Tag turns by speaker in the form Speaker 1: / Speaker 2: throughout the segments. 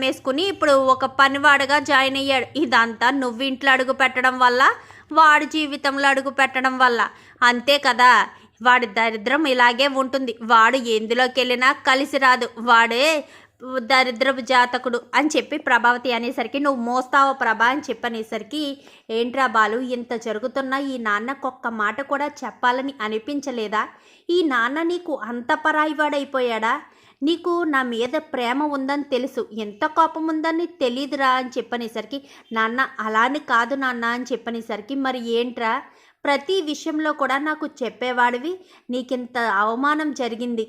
Speaker 1: వేసుకుని ఇప్పుడు ఒక పనివాడుగా జాయిన్ అయ్యాడు. ఇదంతా నువ్వు ఇంట్లో అడుగు పెట్టడం వల్ల వాడి జీవితంలో అడుగు పెట్టడం వల్ల. అంతే కదా? వాడి దరిద్రం ఇలాగే ఉంటుంది. వాడు ఎందులోకి వెళ్ళినా కలిసి రాదు. వాడే దరిద్రపు జాతకుడు అని చెప్పి ప్రభావతి అనేసరికి నువ్వు మోస్తావు ప్రభా? అని చెప్పనేసరికి ఏంట్రా బాలు ఇంత జరుగుతున్నా ఈ నాన్నకు ఒక్క మాట కూడా చెప్పాలని అనిపించలేదా? ఈ నాన్న నీకు అంత పరాయివాడైపోయాడా? నీకు నా మీద ప్రేమ ఉందని తెలుసు. ఎంత కోపం ఉందని తెలియదురా అని చెప్పనేసరికి నాన్న అలానే కాదు నాన్న అని చెప్పనేసరికి మరి ఏంట్రా? ప్రతి విషయంలో కూడా నాకు చెప్పేవాడివి. నీకింత అవమానం జరిగింది.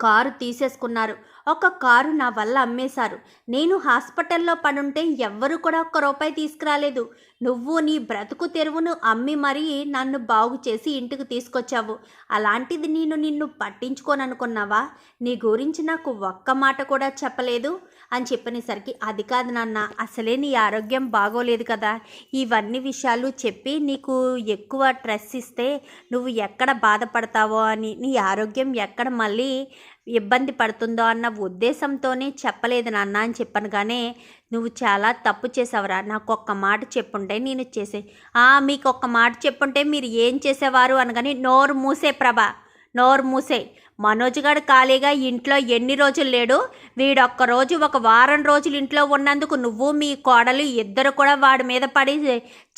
Speaker 1: కారు తీసేసుకున్నారు. ఒక కారు నా వల్ల అమ్మేశారు. నేను హాస్పిటల్లో పడుంటే ఎవ్వరు కూడా ఒక్క రూపాయి తీసుకురాలేదు. నువ్వు నీ బ్రతుకు తెరువును అమ్మి మరీ నన్ను బాగు చేసి ఇంటికి తీసుకొచ్చావు. అలాంటిది నేను నిన్ను పట్టించుకోననుకున్నావా? నీ గురించి నాకు ఒక్క మాట కూడా చెప్పలేదు. అని చెప్పనేసరికి అది కాదు నాన్న అసలే నీ ఆరోగ్యం బాగోలేదు కదా. ఇవన్నీ విషయాలు చెప్పి నీకు ఎక్కువ స్ట్రెస్ ఇస్తే నువ్వు ఎక్కడ బాధపడతావో అని నీ ఆరోగ్యం ఎక్కడ మళ్ళీ ఇబ్బంది పడుతుందో అన్న ఉద్దేశంతోనే చెప్పలేదు నాన్న అని చెప్పను. కానీ నువ్వు చాలా తప్పు చేసావురా. నాకు ఒక్క మాట చెప్పుంటే నేను చేసే "ఆ, మీకు ఒక్క మాట చెప్పుంటే మీరు ఏం చేసేవారు అనగానే నోరు మూసే ప్రభ నోరు మూసే. మనోజ్ గారు ఖాళీగా ఇంట్లో ఎన్ని రోజులు లేడు? వీడొక్క రోజు ఒక వారం రోజులు ఇంట్లో ఉన్నందుకు నువ్వు మీ కోడలు ఇద్దరు కూడా వాడి మీద పడి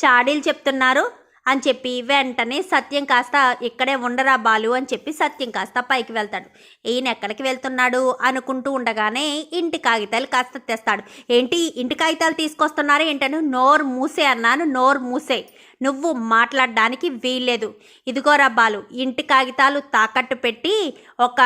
Speaker 1: చాడీలు చెప్తున్నారు. అని చెప్పి వెంటనే సత్యం కాస్త ఇక్కడే ఉండరా బాలు అని చెప్పి సత్యం కాస్త పైకి వెళ్తాడు. ఈయన ఎక్కడికి వెళ్తున్నాడు అనుకుంటూ ఉండగానే ఇంటి కాగితాలు కాస్త తెస్తాడు. ఏంటి? ఇంటి కాగితాలు తీసుకొస్తున్నారు ఏంటని? నోరు మూసే అన్నాను నోరు మూసే. నువ్వు మాట్లాడడానికి వీల్లేదు. ఇదిగోరా బాలు ఇంటి కాగితాలు తాకట్టు పెట్టి ఒక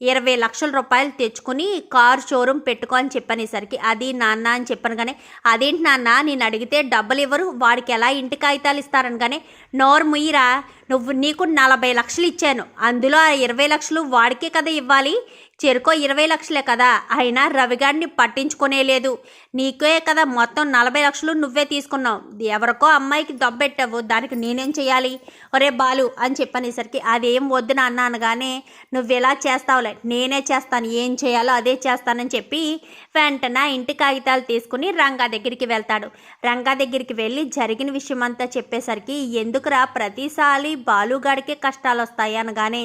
Speaker 1: ఇరవై లక్షల రూపాయలు తెచ్చుకుని కారు షోరూమ్ పెట్టుకో అని చెప్పనేసరికి అది నాన్న అని చెప్పాను కానీ అదేంటి నాన్న? నేను అడిగితే డబ్బులు ఇవ్వరు వాడికి ఎలా ఇంటి కాగితాలు ఇస్తారనగానే కానీ నోరు ముయ్యిరా నువ్వు నీకు నలభై లక్షలు ఇచ్చాను. అందులో ఆ ఇరవై లక్షలు వాడికే కదా ఇవ్వాలి. చెరుకో ఇరవై లక్షలే కదా. అయినా రవిగాడిని పట్టించుకునే లేదు. నీకే కదా మొత్తం నలభై లక్షలు నువ్వే తీసుకున్నావు. ఎవరికో అమ్మాయికి దొబ్బెట్టావు. దానికి నేనేం చేయాలి? ఒరే బాలు అని చెప్పనేసరికి అదేం వద్దు నాన్న అనగానే నువ్వు ఇలా చేస్తావులే? నేనే చేస్తాను. ఏం చేయాలో అదే చేస్తానని చెప్పి వెంటనే ఇంటి కాగితాలు తీసుకుని రంగా దగ్గరికి వెళ్తాడు. రంగా దగ్గరికి వెళ్ళి జరిగిన విషయం అంతా చెప్పేసరికి ఎందుకురా ప్రతిసారి బాలుగాడికే కష్టాలు వస్తాయి అనగానే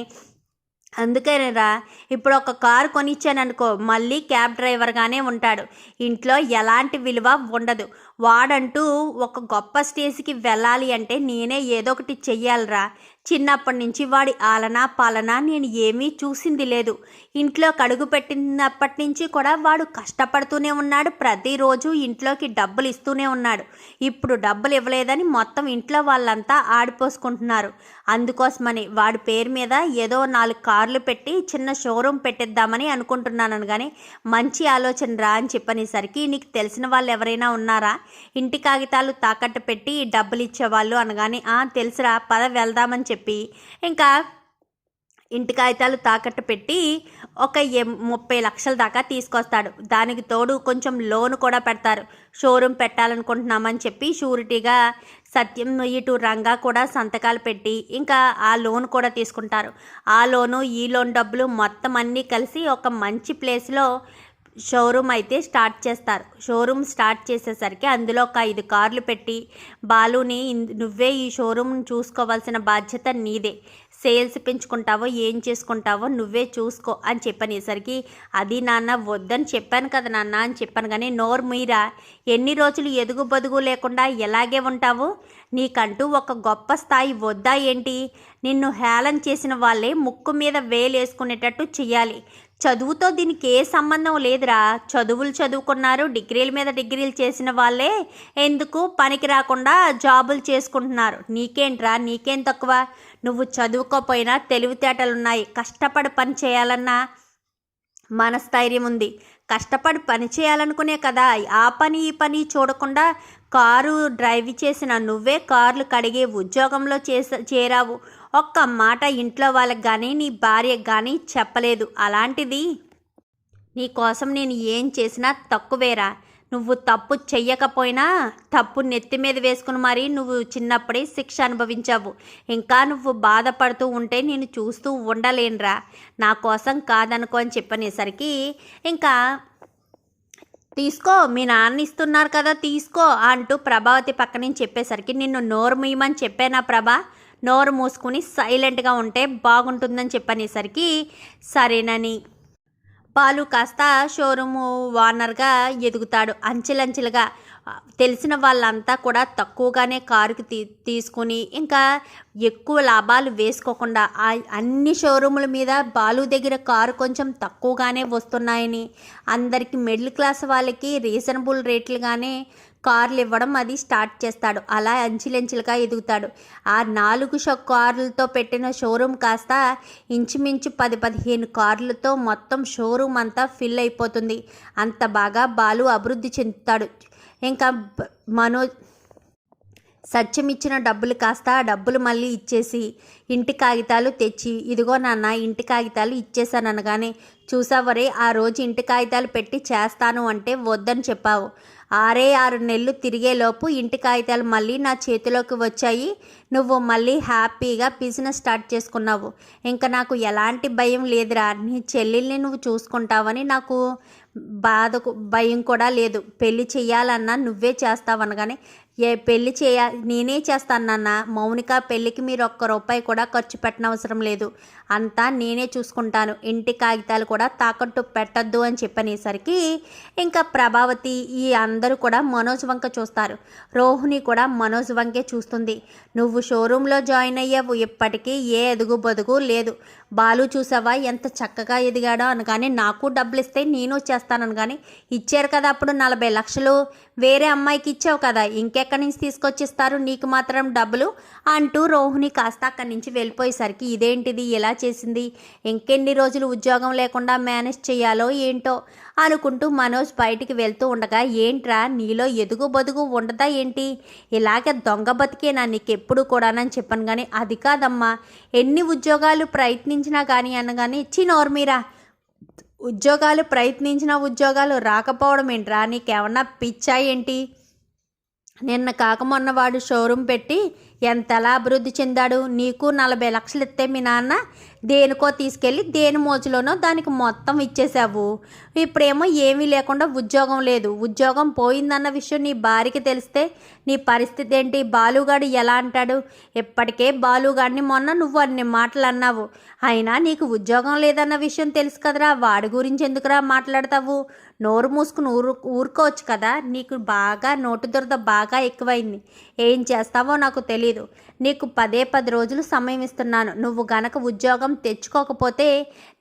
Speaker 1: అందుకేనేరా ఇప్పుడు ఒక కారు కొనిచ్చాననుకో మళ్ళీ క్యాబ్ డ్రైవర్గానే ఉంటాడు. ఇంట్లో ఎలాంటి విలువ ఉండదు. వాడంటూ ఒక గొప్ప స్టేజ్కి వెళ్ళాలి అంటే నేనే ఏదో ఒకటి చెయ్యాలరా. చిన్నప్పటి నుంచి వాడి ఆలన పాలన నేను ఏమీ చూసింది లేదు. ఇంట్లో కడుగు పెట్టినప్పటి నుంచి కూడా వాడు కష్టపడుతూనే ఉన్నాడు. ప్రతిరోజు ఇంట్లోకి డబ్బులు ఇస్తూనే ఉన్నాడు. ఇప్పుడు డబ్బులు ఇవ్వలేదని మొత్తం ఇంట్లో వాళ్ళంతా ఆడిపోసుకుంటున్నారు. అందుకోసమని వాడి పేరు మీద ఏదో నాలుగు కార్లు పెట్టి చిన్న షోరూమ్ పెట్టిద్దామని అనుకుంటున్నాను కానీ మంచి ఆలోచన రా అని చెప్పనేసరికి నీకు తెలిసిన వాళ్ళు ఎవరైనా ఉన్నారా? ఇంటి కాగితాలు తాకట్టు పెట్టి డబ్బులు ఇచ్చేవాళ్ళు అనగానే "ఆ, తెలుసురా పద వెళ్దామని చెప్పి. ఇంకా ఇంటి కాగితాలు తాకట్టు పెట్టి ఒక ఎం- ముప్పై లక్షల దాకా తీసుకొస్తాడు. దానికి తోడు కొంచెం లోన్ కూడా పెడతారు. షోరూమ్ పెట్టాలనుకుంటున్నామని చెప్పి షూరిటీగా సత్యం ఇటు రంగా కూడా సంతకాలు పెట్టి ఇంకా ఆ లోన్ కూడా తీసుకుంటారు. ఆ లోను ఈ లోన్ డబ్బులు మొత్తం అన్నీ కలిసి ఒక మంచి ప్లేస్లో షోరూమ్ అయితే స్టార్ట్ చేస్తారు. షోరూమ్ స్టార్ట్ చేసేసరికి అందులో ఒక ఐదు కార్లు పెట్టి బాలుని నువ్వే ఈ షోరూమ్ చూసుకోవాల్సిన బాధ్యత నీదే. సేల్స్ పెంచుకుంటావో ఏం చేసుకుంటావో నువ్వే చూసుకో అని చెప్పనేసరికి అది నాన్న వద్దని చెప్పాను కదా నాన్న అని చెప్పాను కానీ నోరు మీరా? ఎన్ని రోజులు ఎదుగు బదుగు లేకుండా ఎలాగే ఉంటావు? నీకంటూ ఒక గొప్ప స్థాయి వద్దా ఏంటి? నిన్ను హేళన చేసిన వాళ్ళే ముక్కు మీద వేలేసుకునేటట్టు చేయాలి చదువుతో దీనికి ఏ సంబంధం లేదురా. చదువులు చదువుకున్నారు డిగ్రీల మీద డిగ్రీలు చేసిన వాళ్ళే ఎందుకు పనికి రాకుండా జాబులు చేసుకుంటున్నారు? నీకేంట్రా? నీకేం తక్కువ? నువ్వు చదువుకోపోయినా తెలివితేటలున్నాయి. కష్టపడి పని చేయాలన్నా మనస్థైర్యం ఉంది. కష్టపడి పని చేయాలనుకునే కదా. ఆ పని ఈ పని చూడకుండా కారు డ్రైవ్ చేసిన నువ్వే కార్లు కడిగే ఉద్యోగంలో చేస చేరావు. ఒక్క మాట ఇంట్లో వాళ్ళకి కానీ నీ భార్యకు కానీ చెప్పలేదు. అలాంటిది నీకోసం నేను ఏం చేసినా తక్కువేరా. నువ్వు తప్పు చెయ్యకపోయినా తప్పు నెత్తి మీద వేసుకుని మరీ నువ్వు చిన్నప్పుడే శిక్ష అనుభవించావు. ఇంకా నువ్వు బాధపడుతూ ఉంటే నేను చూస్తూ ఉండలేనురా. నా కోసం కాదనుకో అని చెప్పనేసరికి ఇంకా తీసుకో మీ నాన్న ఇస్తున్నారు కదా తీసుకో అంటూ ప్రభావతి పక్క నుంచి చెప్పేసరికి నిన్ను నోరు మీయమని చెప్పానా ప్రభా? నోరు మూసుకుని సైలెంట్గా ఉంటే బాగుంటుందని చెప్పనేసరికి సరేనని. బాలు కాస్త షోరూము ఓనర్గా ఎదుగుతాడు అంచెలంచెలుగా. తెలిసిన వాళ్ళంతా కూడా తక్కువగానే కారుకి తీ తీసుకుని ఇంకా ఎక్కువ లాభాలు వేసుకోకుండా ఆ అన్ని షోరూముల మీద బాలు దగ్గర కారు కొంచెం తక్కువగానే వస్తున్నాయని అందరికీ మిడిల్ క్లాస్ వాళ్ళకి రీజనబుల్ రేట్లుగానే కార్లు ఇవ్వడం అది స్టార్ట్ చేస్తాడు. అలా అంచెలంచెలుగా ఎదుగుతాడు. ఆ నాలుగు షో కార్లతో పెట్టిన షోరూమ్ కాస్త ఇంచుమించు పది పదిహేను కార్లతో మొత్తం షోరూమ్ అంతా ఫిల్ అయిపోతుంది. అంత బాగా బాలు అభివృద్ధి చెందుతాడు. ఇంకా బ- మనో సత్యం ఇచ్చిన డబ్బులు కాస్త ఆ డబ్బులు మళ్ళీ ఇచ్చేసి ఇంటి కాగితాలు తెచ్చి ఇదిగో నాన్న ఇంటి కాగితాలు ఇచ్చేసాను అనగానే చూసావరే ఆ రోజు ఇంటి కాగితాలు పెట్టి చేస్తాను అంటే వద్దని చెప్పావు. ఆరే ఆరు నెలలు తిరిగేలోపు ఇంటి కాగితాలు మళ్ళీ నా చేతిలోకి వచ్చాయి. నువ్వు మళ్ళీ హ్యాపీగా బిజినెస్ స్టార్ట్ చేసుకున్నావు. ఇంకా నాకు ఎలాంటి భయం లేదురా నీ చెల్లెల్ని నువ్వు చూసుకుంటావని నాకు బాధకు భయం కూడా లేదు. పెళ్ళి చేయాలన్నా నువ్వే చేస్తావనగానే ఏ పెళ్ళి చేయ నేనే చేస్తాను మౌనిక పెళ్ళికి మీరు ఒక్క రూపాయి కూడా ఖర్చు పెట్టనవసరం లేదు. అంతా నేనే చూసుకుంటాను. ఇంటి కాగితాలు కూడా తాకట్టు పెట్టద్దు అని చెప్పనేసరికి ఇంకా ప్రభావతి ఈ అందరూ కూడా మనోజ్ వంక చూస్తారు. రోహిణి కూడా మనోజ్ వంకే చూస్తుంది. నువ్వు షోరూంలో జాయిన్ అయ్యావు. ఇప్పటికీ ఏ ఎదుగు బొదుగు లేదు. బాలు చూసావా? ఎంత చక్కగా ఎదిగాడో అనగానే నాకు డబ్బులు ఇస్తే నేను చేస్తాను అనగానే ఇచ్చారు కదా అప్పుడు నలభై లక్షలు. వేరే అమ్మాయికి ఇచ్చావు కదా. ఇంకే ఎక్కడి నుంచి తీసుకొచ్చిస్తారు? నీకు మాత్రం డబ్బులు? అంటూ రోహిణి కాస్త అక్కడి నుంచి వెళ్ళిపోయేసరికి ఇదేంటిది? ఎలా చేసింది? ఇంకెన్ని రోజులు ఉద్యోగం లేకుండా మేనేజ్ చేయాలో ఏంటో అనుకుంటూ మనోజ్ బయటికి వెళ్తూ ఉండగా ఏంట్రా నీలో ఎదుగు బదుగు ఉండదా ఏంటి? ఇలాగే దొంగ బతికేనా నీకెప్పుడు కూడానని చెప్పాను కానీ అది కాదమ్మా. ఎన్ని ఉద్యోగాలు ప్రయత్నించినా కానీ అనగానే ఇచ్చి నోర్మీరా ఉద్యోగాలు ప్రయత్నించిన ఉద్యోగాలు రాకపోవడం ఏంట్రా? నీకేమన్నా పిచ్చా ఏంటి? నిన్న కాక మొన్న వాడు షోరూమ్ పెట్టి ఎంతలా అభివృద్ధి చెందాడు? నీకు నలభై లక్షలు ఇస్తే మీ నాన్న దేనికో తీసుకెళ్ళి దేని మోజులోనో దానికి మొత్తం ఇచ్చేసావు ఇప్పుడేమో ఏమీ లేకుండా ఉద్యోగం లేదు. ఉద్యోగం పోయిందన్న విషయం నీ భార్యకి తెలిస్తే నీ పరిస్థితి ఏంటి? బాలుగాడు ఎలా అంటాడు? ఇప్పటికే బాలుగాడిని మొన్న నువ్వు అన్ని మాటలు అన్నావు. అయినా నీకు ఉద్యోగం లేదన్న విషయం తెలుసు కదరా. వాడి గురించి ఎందుకురా మాట్లాడతావు? నోరు మూసుకుని ఊరు ఊరుకోవచ్చు కదా. నీకు బాగా నోటు దురద బాగా ఎక్కువైంది. ఏం చేస్తావో నాకు తెలియదు లేదు. నీకు పదే పది రోజులు సమయం ఇస్తున్నాను. నువ్వు గనక ఉద్యోగం తెచ్చుకోకపోతే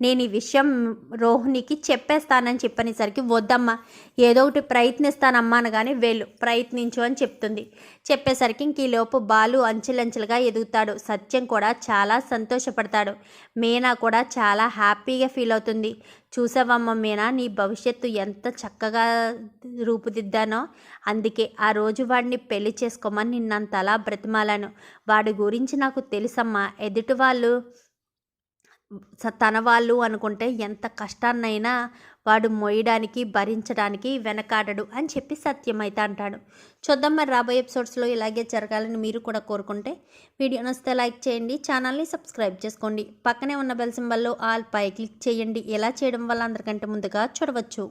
Speaker 1: నేను ఈ విషయం రోహిణికి చెప్పేస్తానని చెప్పనేసరికి వద్దమ్మా. ఏదో ఒకటి ప్రయత్నిస్తానమ్మా అనగానే వెళ్ళు ప్రయత్నించు అని చెప్తుంది. చెప్పేసరికి ఇంక ఈలోపు లోపు బాలు అంచెలంచెలుగా ఎదుగుతాడు. సత్యం కూడా చాలా సంతోషపడతాడు. మీనా కూడా చాలా హ్యాపీగా ఫీల్ అవుతుంది. చూసావమ్మ మీనా నీ భవిష్యత్తు ఎంత చక్కగా రూపుదిద్దానో. అందుకే ఆ రోజు వాడిని పెళ్ళి చేసుకోమని నిన్నంతలా బ్రతిమాలాను. వాడి గురించి నాకు తెలుసమ్మా. ఎదుటి వాళ్ళు తన వాళ్ళు అనుకుంటే ఎంత కష్టాన్నైనా వాడు మోయడానికి భరించడానికి వెనకాడడు అని చెప్పి సత్యం అయితే అంటాడు. చూద్దాం మరి రాబోయే ఎపిసోడ్స్లో ఇలాగే జరగాలని మీరు కూడా కోరుకుంటే వీడియో నచ్చితే లైక్ చేయండి ఛానల్ని సబ్స్క్రైబ్ చేసుకోండి. పక్కనే ఉన్న బెల్ సింబల్లో ఆల్ పై క్లిక్ చేయండి. ఇలా చేయడం వల్ల అందరికంటే ముందుగా చూడవచ్చు.